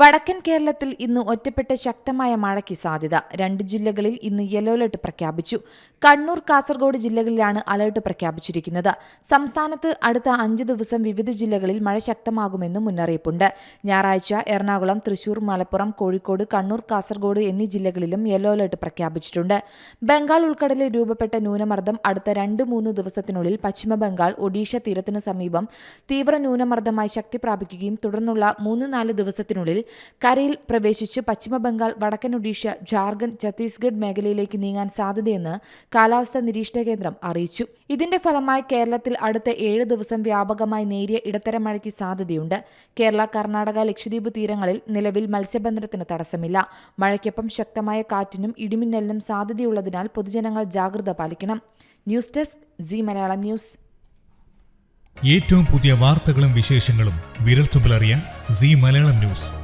വടക്കൻ കേരളത്തിൽ ഇന്ന് ഒറ്റപ്പെട്ട ശക്തമായ മഴയ്ക്ക് സാധ്യത. രണ്ട് ജില്ലകളിൽ ഇന്ന് യെല്ലോ അലർട്ട് പ്രഖ്യാപിച്ചു. കണ്ണൂർ കാസർഗോഡ് ജില്ലകളിലാണ് അലർട്ട് പ്രഖ്യാപിച്ചിരിക്കുന്നത്. സംസ്ഥാനത്ത് അടുത്ത അഞ്ച് ദിവസം വിവിധ ജില്ലകളിൽ മഴ ശക്തമാകുമെന്നും മുന്നറിയിപ്പുണ്ട്. ഞായറാഴ്ച എറണാകുളം തൃശൂർ മലപ്പുറം കോഴിക്കോട് കണ്ണൂർ കാസർഗോഡ് എന്നീ ജില്ലകളിലും യെല്ലോ അലർട്ട് പ്രഖ്യാപിച്ചിട്ടുണ്ട്. ബംഗാൾ ഉൾക്കടലിൽ രൂപപ്പെട്ട ന്യൂനമർദ്ദം അടുത്ത രണ്ട് മൂന്ന് ദിവസത്തിനുള്ളിൽ പശ്ചിമ ബംഗാൾ ഒഡീഷ തീരത്തിനു സമീപം തീവ്ര ന്യൂനമർദ്ദമായി ശക്തി പ്രാപിക്കുകയും തുടർന്നുള്ള മൂന്ന് നാല് ദിവസത്തിനുള്ളിൽ കരയിൽ പ്രവേശിച്ച് പശ്ചിമബംഗാൾ വടക്കൻ ഒഡീഷ ജാർഖണ്ഡ് ഛത്തീസ്ഗഡ് മേഖലയിലേക്ക് നീങ്ങാൻ സാധ്യതയെന്ന് കാലാവസ്ഥാ നിരീക്ഷണ കേന്ദ്രം അറിയിച്ചു. ഇതിന്റെ ഫലമായി കേരളത്തിൽ അടുത്ത ഏഴ് ദിവസം വ്യാപകമായി നേരിയ ഇടത്തരം മഴയ്ക്ക് സാധ്യതയുണ്ട്. കേരള കർണാടക ലക്ഷദ്വീപ് തീരങ്ങളിൽ നിലവിൽ മത്സ്യബന്ധനത്തിന് തടസ്സമില്ല. മഴയ്ക്കൊപ്പം ശക്തമായ കാറ്റിനും ഇടിമിന്നലിനും സാധ്യതയുള്ളതിനാൽ പൊതുജനങ്ങൾ ജാഗ്രത പാലിക്കണം. News desk Zee Malayalam News. ഏറ്റവും പുതിയ വാർത്തകളും വിശേഷങ്ങളും വിരൽത്തുമ്പിലറിയാൻ സി മലയാളം ന്യൂസ്.